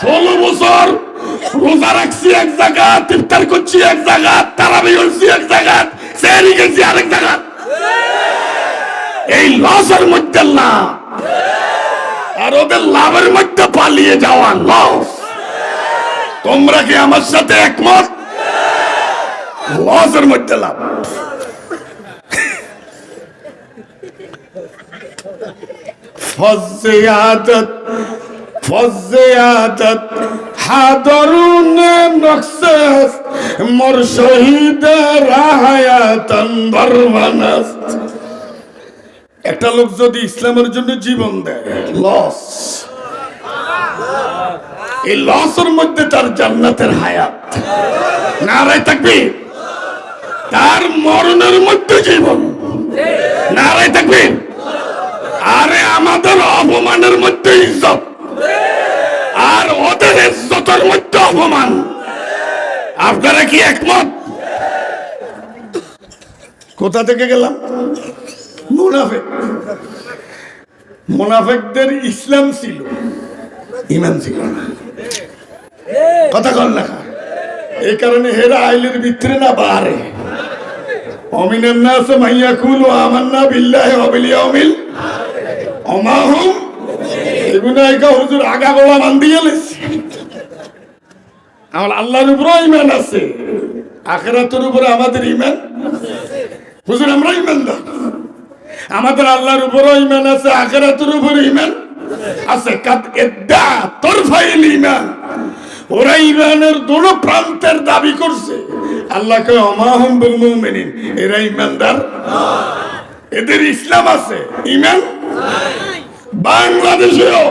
ষোলো বছর রোজা রাখছি এক জায়গা তিপ্তার করছি এক জায়গা তারাবি করছি এক জায়গা সেরি গেছি আরেক জায়গা এই লসের মধ্যে না, আর ওদের লাভের মধ্যে পালিয়ে যাওয়া লস। তোমরা কি আমার সাথে একমত? লসের মধ্যে লাভ। নকশাস একটা লোক যদি ইসলামের জন্য জীবন দেয়, লস। এই লসের মধ্যে তার জান্নাতের হায়াত। নারায় থাকবে তার মরণের মধ্যে জীবন। নারায় থাকবে আরে আমাদের অপমানের মধ্যে ইজ্জত। ইজ্জতের মধ্যে অপমান। আপনারা কি একমত? কোথা থেকে গেলাম? মুনাফেক। মুনাফেকদের ইসলাম ছিল, ইমান ছিল না। কথা কল না। এই কারণে হেরা আইলের ভিতরে না বাহারে। অমিনের নাস মাইয়া কুল আমান্না বিল্লাহি ওয়া বিল ইয়াউমিল অমাহুম। এগুলো একা হুজুর আগা গলা মান দিয়ে আমার আল্লাহর উপর ইমান আছে। আখেরাতের উপরে আমাদের ইমান হুজুর, আমরা ইমানদার আমাদের আল্লাহর উপরও ইমান আছে, আখেরাতের উপর ইমান আছে। তরফাইল ইমান ওরা ইমানের দুটো প্রান্তের দাবি করছে। আল্লাহকে অমাহম বিল মুমিনিন। এরা ইমানদার এদের ইসলাম আছে ইমান বাংলাদেশেও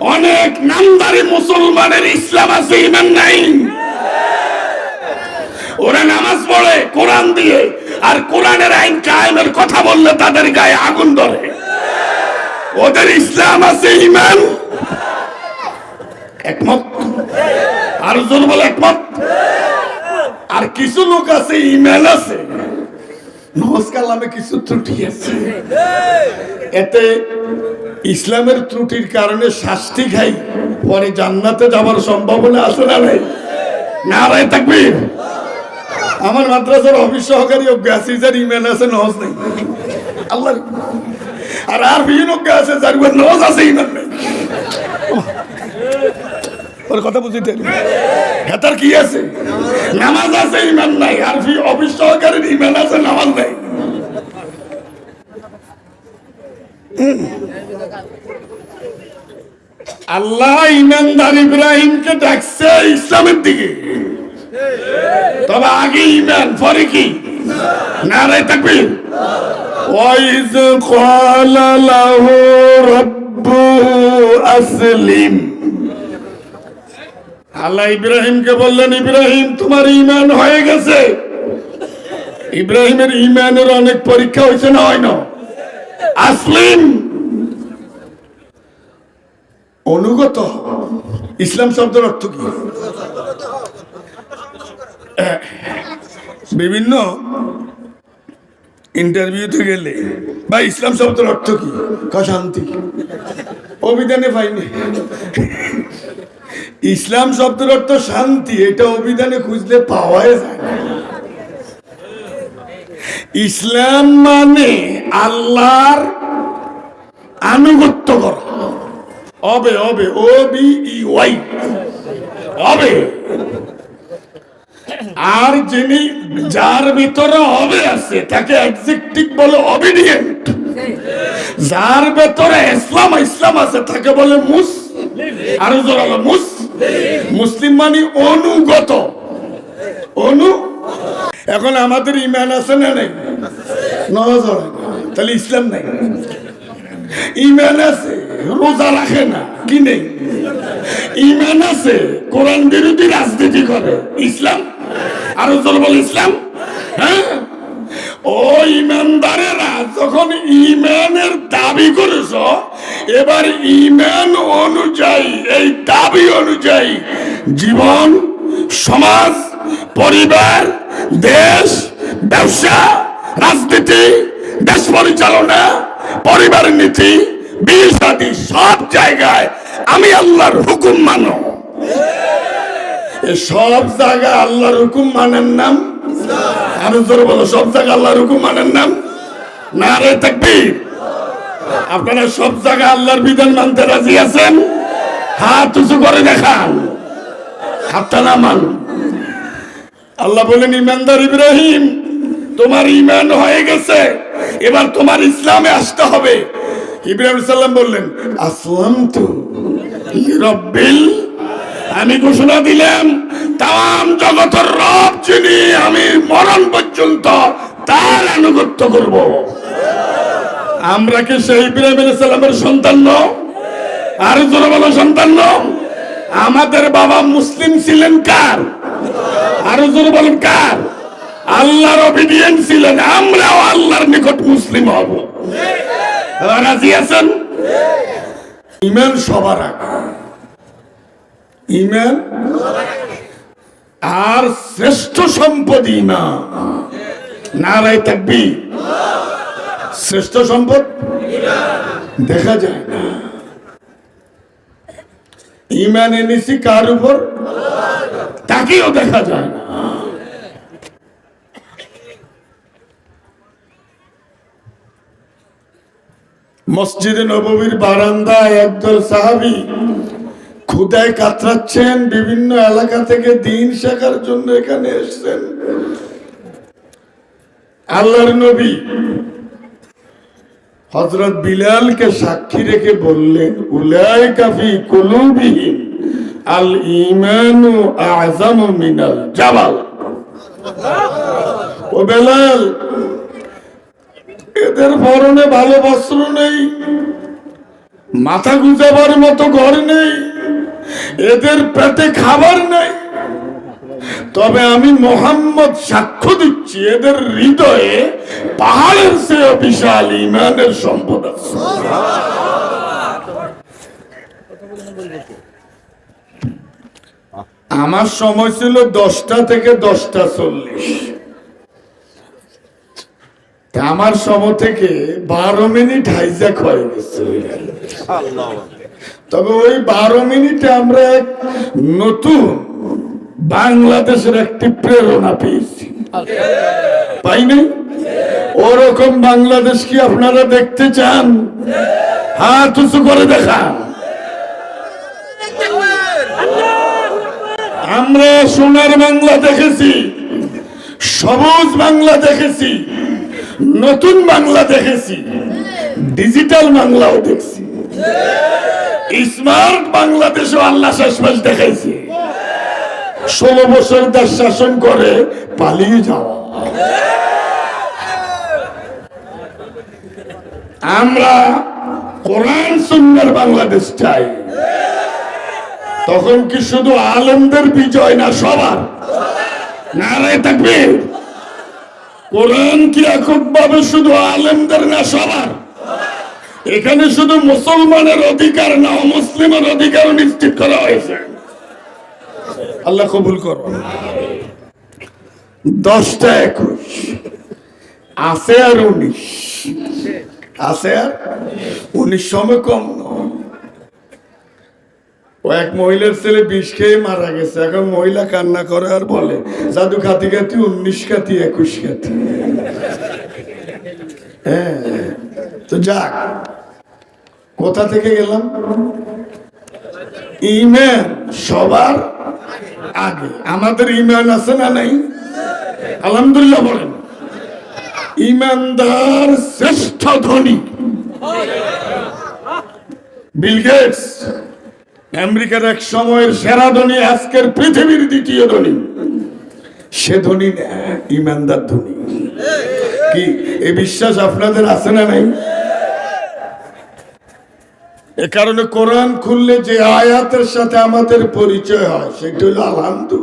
অনেক নামদারি মুসলমানের ইসলাম আছে, ইমান নাই। ওরা নামাজ পড়ে, কোরআন দিয়ে, আর কোরআনের আইন কায়েমের কথা বললে তাদের গায়ে আগুন ধরে। ওদের ইসলাম আছে, ইমান। একমত? আর জোর বলে একমত? আর কিছু লোক আছে, ইমান আছে। নমস্কার নামে কিছু ত্রুটি আছে। এতে ইসলামের ত্রুটির কারণে শাস্তি খাই, পরে জান্নাতে যাওয়ার সম্ভাবনা আছে না নাই? না রায় থাকবি আমার মাদ্রাসার অফিস সহকারী অজ্ঞ আছে, যার ইমেল আছে নহজ নেই। আল্লাহ আর আর বিভিন্ন অজ্ঞ আছে, যার নহজ আছে ইমান নেই। ওর কথা বুঝতে হেতার কি আছে? নামাজ আছে, ইমান নাই আর ফি অফিস সহকারীর ইমান আছে, নামাজ নাই। আল্লাহ ইমানদার ইব্রাহিমকে ডাকছে ইসলামের দিকে। তবে আগে ইমান, পরে কি? নারায় থাকবে ওয়াইজ ক্বালা লাহু রাব্বুহু আসলিম। আল্লাহ ইব্রাহিমকে বললেন, ইব্রাহিম, তোমার ইমান হয়ে গেছে। ইব্রাহিমের ইমানের অনেক পরীক্ষা হয়েছে, না হয় না? আসলিম। অনুগত। ইসলাম শব্দের অর্থ কি? বিভিন্ন ইন্টারভিউতে গেলে বা ইসলাম শব্দের অর্থ কি? ক শান্তি। অভিধানে পাইনি। ইসলাম শব্দের অর্থ শান্তি, এটা অভিধানে খুঁজলে পাওয়াই যায় ইসলাম মানে আল্লাহর আনুগত্য করা। হবে হবে ও বি ওয়াই হবে আর যিনি যার ভিতরে হবে আছে, তাকে অ্যাডজেক্টিভ বলে অবিডিয়েন্ট যার ভেতরে ইসলাম ইসলাম আছে, তাকে বলে মুস আর মুস মুসলিম মানে অনুগত। অনু? এখন আমাদের ইমান আছে না নেই? নজর তাহলে ইসলাম নাই। ইমান আছে, রোজা রাখে না, কি নেই? ইমান আছে, কোরআন বিরোধী রাজনীতি করে। ইসলাম? আরও জোর বল, ইসলাম? হ্যাঁ? ও ইমানদারেরা যখন ইমানের দাবি করেছ এবার ইমান অনুযায়ী, এই দাবি অনুযায়ী জীবন, সমাজ, পরিবার, দেশ, ব্যবসা, রাজনীতি, দেশ পরিচালনা, পরিবার নীতি, বিয়ে সব জায়গায় আমি আল্লাহর হুকুম মানো। সব জায়গা আল্লাহর হুকুম মানেন নাম আরও জোরে বলো, সব জায়গা আল্লাহর হুকুম মানেন নাম না? রে তাকবীর। আপনারা সব জায়গা আল্লাহর বিধান মানতে রাজি আছেন? হাত উঁচু করে দেখান। হাতটা নামান। আল্লাহ বলেন, ইমানদার ইব্রাহিম, তোমার ইমান হয়ে গেছে। এবার তোমার ইসলামে আসতে হবে। ইব্রাহিম সাল্লাম বললেন আসলাম তো রব্বিল আমি ঘোষণা দিলাম, তাম জগতের রব যিনি, আমি মরণ পর্যন্ত তার আনুগত্য করব। আমরা কি সেই ইব্রাহিম সালামের সন্তান নও? আর জোরে সন্তান নও? আমাদের বাবা মুসলিম ছিলেন কার? আর জোরে বলেন কার? আল্লাহর অবিডিয়েন্ট ছিলেন, আমরাও আল্লাহর নিকট মুসলিম হব। রাজি আছেন? ইমান সবার আগে। ইমান আর শ্রেষ্ঠ সম্পদ ইমান। নারায় থাকবি শ্রেষ্ঠ সম্পদ? দেখা যায় না। ইমান এনেছি কার উপর? তাকেও দেখা যায় না। মসজিদে নববীর বারান্দায় একদল সাহাবি ক্ষুদায় কাতরাচ্ছেন, বিভিন্ন এলাকা থেকে দিন শেখার জন্য এখানে এসেছেন। আল্লাহর নবী হজরত বিলালকে সাক্ষী রেখে বললেন উলায় কাফি কুলুবিহীন আল ইমানু আযামু মিনাল জাবাল। ও বেলাল, এদের পরনে ভালো বস্ত্র নেই, মাথা গুজাবার মতো ঘর নেই, এদের পেটে খাবার নেই। তবে আমি মোহাম্মদ সাক্ষ্য দিচ্ছি এদের হৃদয়ে পাহাড়ের চেয়ে বিশাল ইমানের সম্পদ আছে। আমার সময় ছিল দশটা থেকে দশটা চল্লিশ। আমার সময় থেকে বারো মিনিট হাইজ্যাক হয়ে গেছে। তবে ওই বারো মিনিটে আমরা এক নতুন বাংলাদেশের একটি প্রেরণা পেয়েছি। পাইনি ওরকম বাংলাদেশ কি আপনারা দেখতে চান? হাত উঁচু করে দেখান। আমরা সোনার বাংলা দেখেছি, সবুজ বাংলা দেখেছি, নতুন বাংলা দেখেছি, ডিজিটাল বাংলাও দেখছি। স্মার্ট বাংলাদেশও আল্লাহ শেষমেশ দেখাইছে। ষোলো বছর তার শাসন করে, পালিয়ে যাওয়া। আমরা কোরআন সুন্দর বাংলাদেশ চাই। তখন কি শুধু আলেমদের বিজয় না সবার? নারায় থাকবে কোরআন কি এককভাবে শুধু আলেমদের না সবার? এখানে শুধু মুসলমানের অধিকার না, মুসলিমের অধিকার নিশ্চিত করা হয়েছে। আল্লাহ কবুল করো। দশটা একুশ। আছে আর উনিশ। আছে আর উনিশ সময় কম ও এক মহিলার ছেলে বিষ খেয়ে মারা গেছে। এখন মহিলা কান্না করে আর বলে, জাদু খাতি খাতি উনিশ খাতি একুশ খাতি হ্যাঁ। তো যাক, কোথা থেকে গেলাম? ইমান সবার আগে। আমাদের ইমান আছে না নাই? আলহামদুলিল্লাহ বলেন। ইমানদার শ্রেষ্ঠ ধনী। বিল গেটস, আমেরিকার এক সময়ের সেরা ধনী, আজকের পৃথিবীর দ্বিতীয় ধনী। সে ধনী ইমানদার ধনী। কি, এ বিশ্বাস আপনাদের আছে না নাই? এ কারণে কোরআন খুললে যে আয়াতের সাথে আমাদের পরিচয় হয়, সেটা হলো আলহামদু।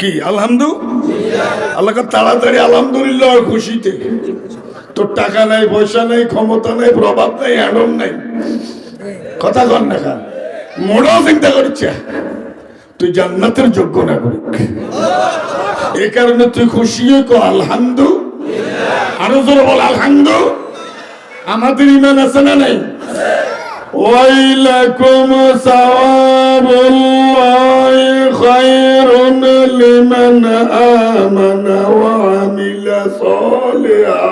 কি, আলহামদু? আল্লাহ তাড়াতাড়ি আলহামদুলিল্লাহ খুশিতে। তোর টাকা নাই, পয়সা নাই, ক্ষমতা নাই, প্রভাব নাই এমন নাই। কথা কর না খান মোড়াও চিন্তা করছে। তুই জান্নাতের যোগ্য নাগরিক। এ কারণে তুই খুশি কো আলহামদু? আরও জোরে বল, আলহামদু? আমাদের ইমান আছে না নাই? ولكم ثواب الله خير لمن آمن وعمل صالحا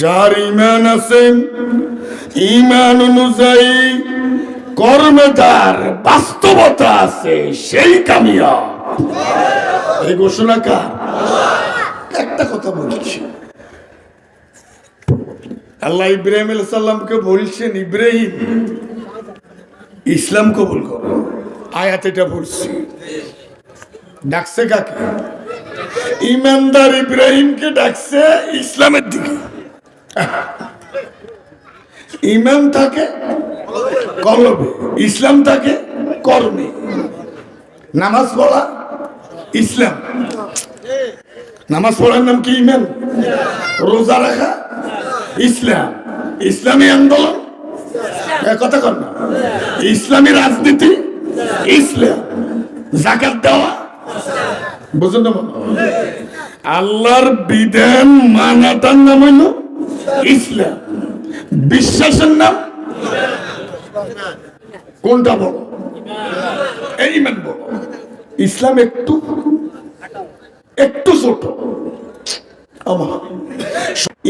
যার ইমান আছেন ইমান অনুযায়ী কর্মে তার বাস্তবতা আছে সেই কামিয়া এই ঘোষণা কার? একটা কথা বলছি। আল্লাহ ইব্রাহিম সাল্লামকে বলছেন, ইব্রাহিম, ইসলাম কবুল করো। আয়াত এটা বলছি ডাকছে কাকে? ইমানদার ইব্রাহিমকে ডাকছে ইসলামের দিকে। ইমান থাকে, কলবে। ইসলাম থাকে, কর্মে। নামাজ পড়া, ইসলাম। নামাজ পড়ার নাম কি ইমান রোজা রাখা ইসলাম। ইসলামী আন্দোলন? কথা কর না। ইসলামী রাজনীতি? ইসলাম। জাকাত দেওয়া? বুঝুন না? আল্লাহর বিধান মানাটার নাম হইল ইসলাম। বিশ্বাসের নাম? কোনটা বড়? এই বড়। ইসলাম একটু একটু ছোট। আমার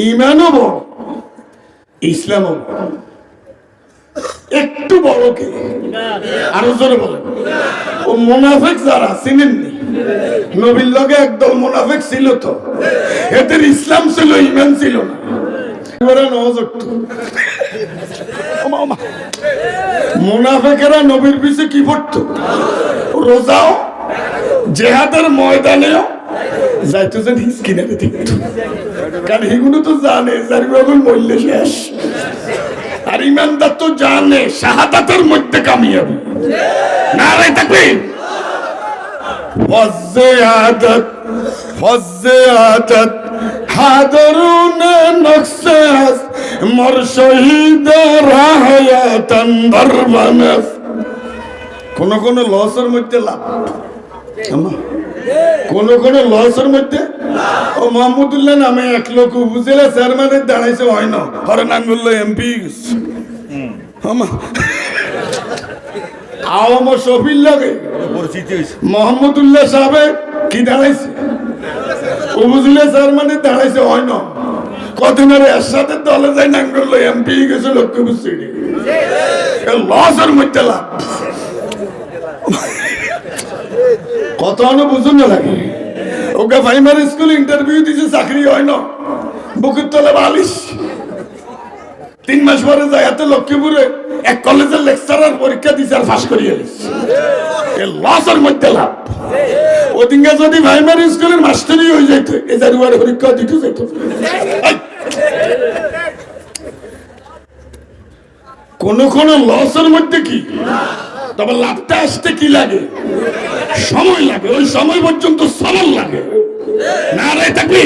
ইমানও বড়। ইসলামও বড় একটু বড় কে? আরও জোরে বলেন। ও মোনাফেক যারা, চিনেননি? নবীর লগে একদল মোনাফেক ছিল তো। এদের ইসলাম ছিল, ইমান ছিল না। মোনাফেকেরা নবীর পিছে কি পড়তো? রোজাও, জেহাদের ময়দানেও, যাইতো যেন হিসকিনারে দেখতো কারণ এগুলো তো জানে যার বাবুর মূল্য শেষ। আর ইমানদার তো জানে শাহাদাতের মধ্যে কামিয়াবি। না রে থাকবে ফজ্জিয়াদত ফজ্জিয়াদত হাদরুন নকশাস মর শহীদ রাহায়াতান দরবানাস কোন কোন লসের মধ্যে লাভ। আমা, কোন কোন লসের মধ্যে? ও মোহাম্মদুল্লাহ নামে এক লোক উপজেলা চেয়ারম্যানের দাঁড়াইছে হয় না। হরে নাঙ্গুল্লা এমপি। আওয়াম শফির লাগে মোহাম্মদুল্লাহ সাহেব কি দাঁড়াইছে? উপজেলা চেয়ারম্যানের দাঁড়াইছে হয় না। কদিন আর এরশাদের দলে যাই নাঙ্গল এমপি গেছে লক্ষ্মীপুর সিটি। লসের মধ্যে লাভ। আনো বুঝুন না লাগে। ওকে প্রাইমারি স্কুল ইন্টারভিউ দিছে, চাকরি হয় না। বুকের তলে বালিশ। তিন মাস পরে যায়, এত লক্ষ্মীপুরে এক কলেজের লেকচারার পরীক্ষা দিছে আর ফাঁস করিয়ে এ লসের মধ্যে লাভ। ওদিনকে যদি প্রাইমারি স্কুলের মাস্টারই হয়ে যেত, এ জানুয়ারি পরীক্ষা দিতে যেত! কোন কোন লসের মধ্যে কি? তবে লাভটা আসতে কি লাগে? সময় লাগে, ওই সময় পর্যন্ত সবল লাগে। না রে থাকবি